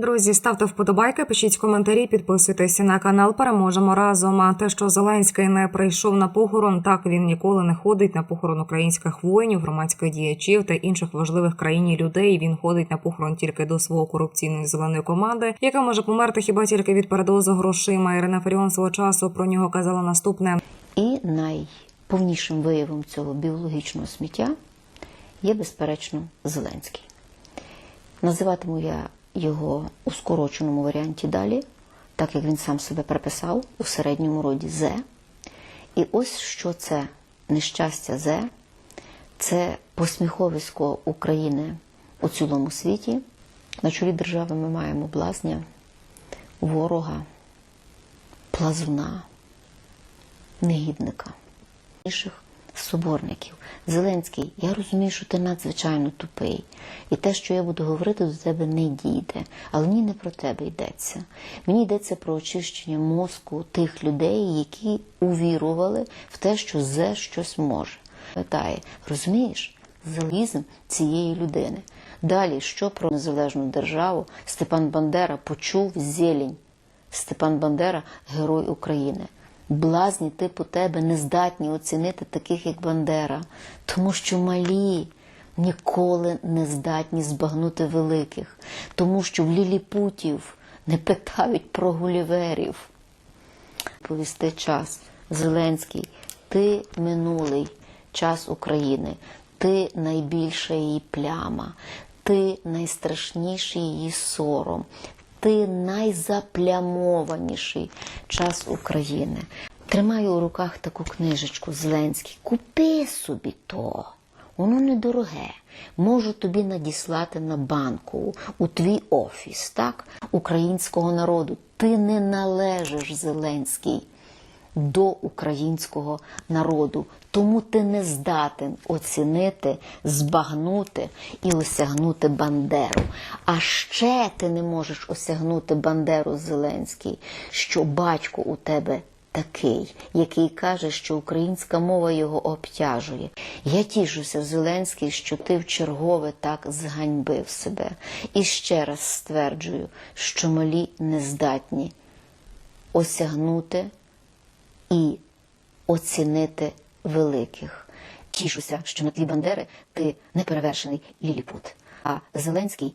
Друзі, ставте вподобайки, пишіть коментарі, підписуйтесь на канал. Переможемо разом. А те, що Зеленський не прийшов на похорон, так він ніколи не ходить на похорон українських воїнів, громадських діячів та інших важливих країні людей. Він ходить на похорон тільки до свого корупційної зеленої команди, яка може померти хіба тільки від передозу грошима. Ірина Фаріон свого часу про нього казала наступне: І найповнішим виявом цього біологічного сміття є, безперечно, Зеленський. Називатиму я його у скороченому варіанті далі, так як він сам себе приписав у середньому роді Зе. І ось що це нещастя Зе, це посміховисько України у цілому світі. На чолі держави ми маємо блазня, ворога, плазуна, негідника, інших соборників. Зеленський, я розумію, що ти надзвичайно тупий, і те, що я буду говорити, до тебе не дійде. Але мені не про тебе йдеться. Мені йдеться про очищення мозку тих людей, які увірували в те, що зе щось може. Питає, розумієш, залізм цієї людини. Далі, що про незалежну державу Степан Бандера почув зелень. Степан Бандера герой України. Блазні типу тебе не здатні оцінити таких, як Бандера, тому що малі ніколи не здатні збагнути великих, тому що в ліліпутів не питають про гуліверів. Повісти час. Зеленський, ти минулий час України, ти найбільша її пляма, ти найстрашніший її сором, ти найзаплямованіший час України. Тримаю у руках таку книжечку Зеленський. Купи собі то. Воно недороге. Можу тобі надіслати на банку у твій офіс, так, українського народу. Ти не належиш Зеленський до українського народу. Тому ти не здатен оцінити, збагнути і осягнути Бандеру. А ще ти не можеш осягнути Бандеру Зеленський, що батько у тебе такий, який каже, що українська мова його обтяжує. Я тішуся, Зеленський, що ти в чергове так зганьбив себе. І ще раз стверджую, що малі не здатні осягнути і оцінити великих. Тішуся, що на тлі Бандери ти неперевершений ліліпут. А Зеленський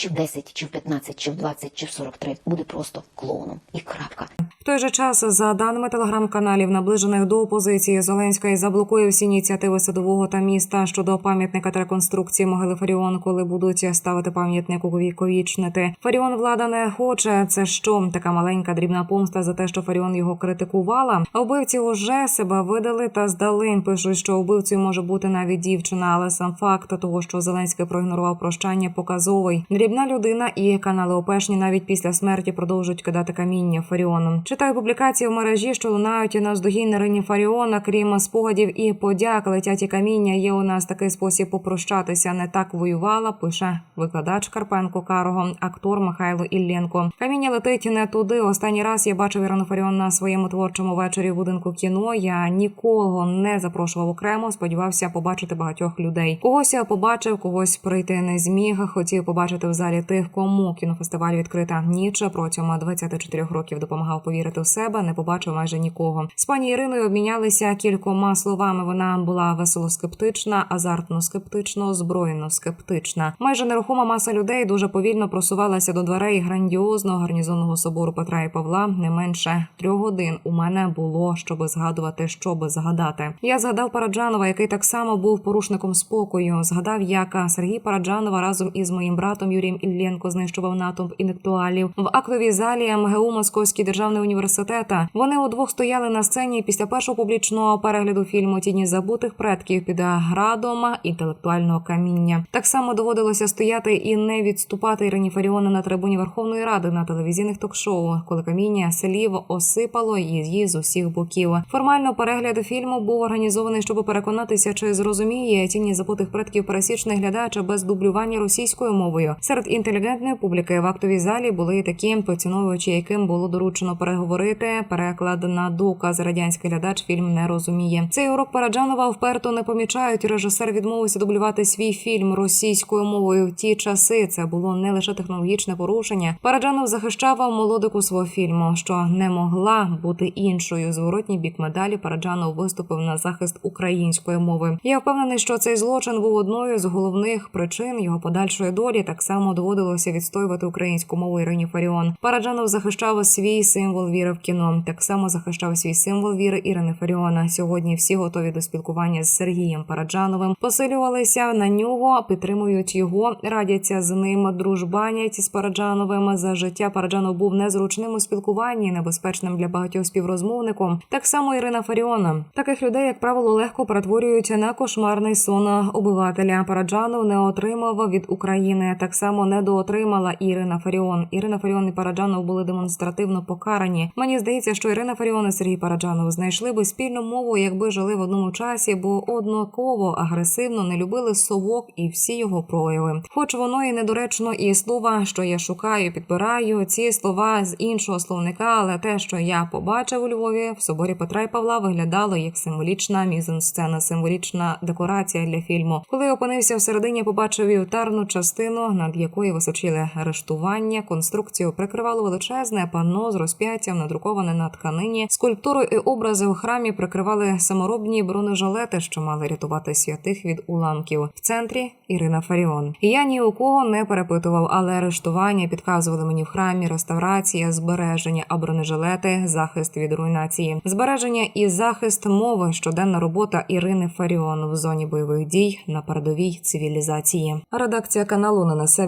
чи в 10, чи в 15, чи в 20, чи в 43 буде просто клоуном. І крапка. В той же час, за даними телеграм-каналів, наближених до опозиції, Зеленський заблокує всі ініціативи садового та міста щодо пам'ятника та реконструкції могили Фаріон, коли будуть ставити пам'ятник увіковічнити. Фаріон влада не хоче. Це що така маленька дрібна помста за те, що Фаріон його критикувала. А Вбивці уже себе видали та здали. Пишуть, що вбивцею може бути навіть дівчина, але сам факт того, що Зеленський проігнорував прощання, показовий. Дрібна людина і канали ОПЕшні навіть після смерті продовжують кидати каміння Фаріоном. Читаю публікації в мережі, що лунають на здогін Ірині Фаріона, крім спогадів і подяк, летять і каміння. Є у нас такий спосіб попрощатися. Не так воювала. Пише викладач Карпенко Карого, актор Михайло Ілленко. Каміння летить не туди. Останній раз я бачив Ірину Фаріон на своєму творчому вечорі в будинку кіно. Я нікого не запрошував окремо. Сподівався побачити багатьох людей. Когось я побачив, когось прийти не зміг. Хотів побачити в залі тих, кому кінофестиваль відкрита ніч протягом 24 років допомагав повірити в себе. Не побачив майже нікого. З пані Іриною обмінялися кількома словами. Вона була весело скептична, азартно скептично, збройно скептична. Майже нерухома маса людей дуже повільно просувалася до дверей грандіозного гарнізонного собору Петра і Павла. Не менше трьох годин у мене було, щоби згадувати, щоби згадати. Я згадав Параджанова, який так само був порушником спокою. Згадав, як Сергій Параджанова разом із моїм братом Юрієм Іллєнко знищував натовп інтелектуалів в актовій залі МГУ Московський державний університет. Вони удвох стояли на сцені після першого публічного перегляду фільму Тіні забутих предків під градом інтелектуального каміння. Так само доводилося стояти і не відступати Ірині Фаріони на трибуні Верховної Ради на телевізійних ток-шоу, коли каміння селів осипало її з усіх боків. Формально перегляд фільму був організований, щоб переконатися, чи зрозуміє тіні забутих предків пересічний глядач без дублювання російською мовою. Серед інтелігентної публіки в актовій залі були і такі поціновувачі, яким було доручено переговорити. Переклад на доказ радянський глядач фільм не розуміє. Цей урок Параджанова вперто не помічають. Режисер відмовився дублювати свій фільм російською мовою. В ті часи це було не лише технологічне порушення. Параджанов захищав молодику свого фільму, що не могла бути іншою. Зворотній бік медалі Параджанов виступив на захист української мови. Я впевнений, що цей злочин був одною з головних причин його подальшої долі. Так само доводилося відстоювати українську мову Ірині Фаріон. Параджанов захищав свій символ віри в кіно. Так само захищав свій символ віри Ірини Фаріона. Сьогодні всі готові до спілкування з Сергієм Параджановим. Посилювалися на нього, підтримують його, радяться з ним, дружбанять з Параджановим. За життя Параджанов був незручним у спілкуванні, небезпечним для багатьох співрозмовником. Так само Ірина Фаріона. Таких людей, як правило, легко перетворюють на кошмарний сон обивателя. Параджанов не отримав від України. Так само недоотримала Ірина Фаріон. Ірина Фаріон і Параджанов були демонстративно покарані. Мені здається, що Ірина Фаріон і Сергій Параджанов знайшли би спільну мову, якби жили в одному часі, бо однаково агресивно не любили совок і всі його прояви. Хоч воно і недоречно, і слова, що я шукаю, підбираю ці слова з іншого словника, але те, що я побачив у Львові в соборі Петра і Павла, виглядало як символічна мізансцена, символічна декорація для фільму. Коли опинився всередині, побачив вівтарну частину, над якою височили арештування. Конструкцію прикривало величезне панно з розп'яттям, надруковане на тканині. Скульптуру і образи у храмі прикривали саморобні бронежилети, що мали рятувати святих від уламків. В центрі Ірина Фаріон. Я ні у кого не перепитував, але арештування підказували мені в храмі, реставрація, збереження, а бронежилети, захист від руйнації, збереження і захист мови, щоденна робота Ірини Фаріон в зоні бойових дій на передовій цивілізації. Редакція каналу не несе